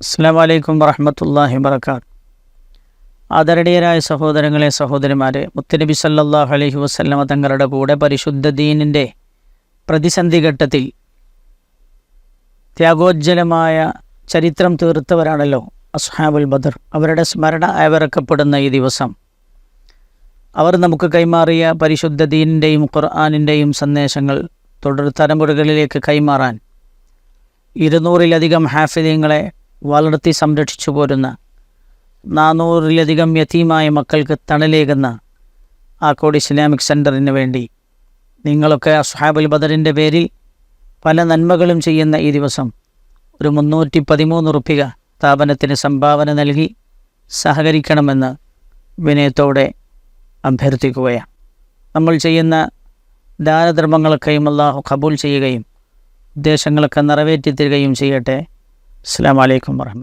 അസ്സാം വലൈക്കും വറഹമത്തല്ലാഹി വർക്കാത്ത് ആദരണീയരായ സഹോദരങ്ങളെ സഹോദരിമാരെ മുത്തനബി സല്ലല്ലാഹു അലഹി വസല്ലമ തങ്ങളുടെ കൂടെ പരിശുദ്ധ ദീനിന്റെ പ്രതിസന്ധി ഘട്ടത്തിൽ ത്യാഗോജ്ജലമായ ചരിത്രം തീർത്തവരാണല്ലോ അസ്ഹാബുൽ ബദർ. അവരുടെ സ്മരണ അയവിറക്കപ്പെടുന്ന ഈ ദിവസം. അവർ നമുക്ക് കൈമാറിയ പരിശുദ്ധ ദീനിന്റെയും ഖുർആാനിന്റെയും സന്ദേശങ്ങൾ തുടർ തലമുറകളിലേക്ക് കൈമാറാൻ ഇരുന്നൂറിലധികം ഹാഫിദ്യങ്ങളെ വളർത്തി സംരക്ഷിച്ചു പോരുന്ന നാനൂറിലധികം യതീമായ മക്കൾക്ക് തണലേകുന്ന ആക്കോട് ഇസ്ലാമിക് സെന്ററിന് വേണ്ടി നിങ്ങളൊക്കെ അസ്ഹാബുൽ ബദറിന്റെ പേരിൽ പല നന്മകളും ചെയ്യുന്ന ഈ ദിവസം ഒരു മുന്നൂറ്റി പതിമൂന്ന് റുപ്പിക സ്ഥാപനത്തിന് സംഭാവന നൽകി സഹകരിക്കണമെന്ന് വിനയത്തോടെ അഭ്യർത്ഥിക്കുകയാണ്. നമ്മൾ ചെയ്യുന്ന ദാനധർമ്മങ്ങളൊക്കെയും അള്ളാഹു കബൂൽ ചെയ്യുകയും ഉദ്ദേശങ്ങളൊക്കെ നിറവേറ്റി തരികയും ചെയ്യട്ടെ. അസ്സാം വലൈക്കും വർഹമ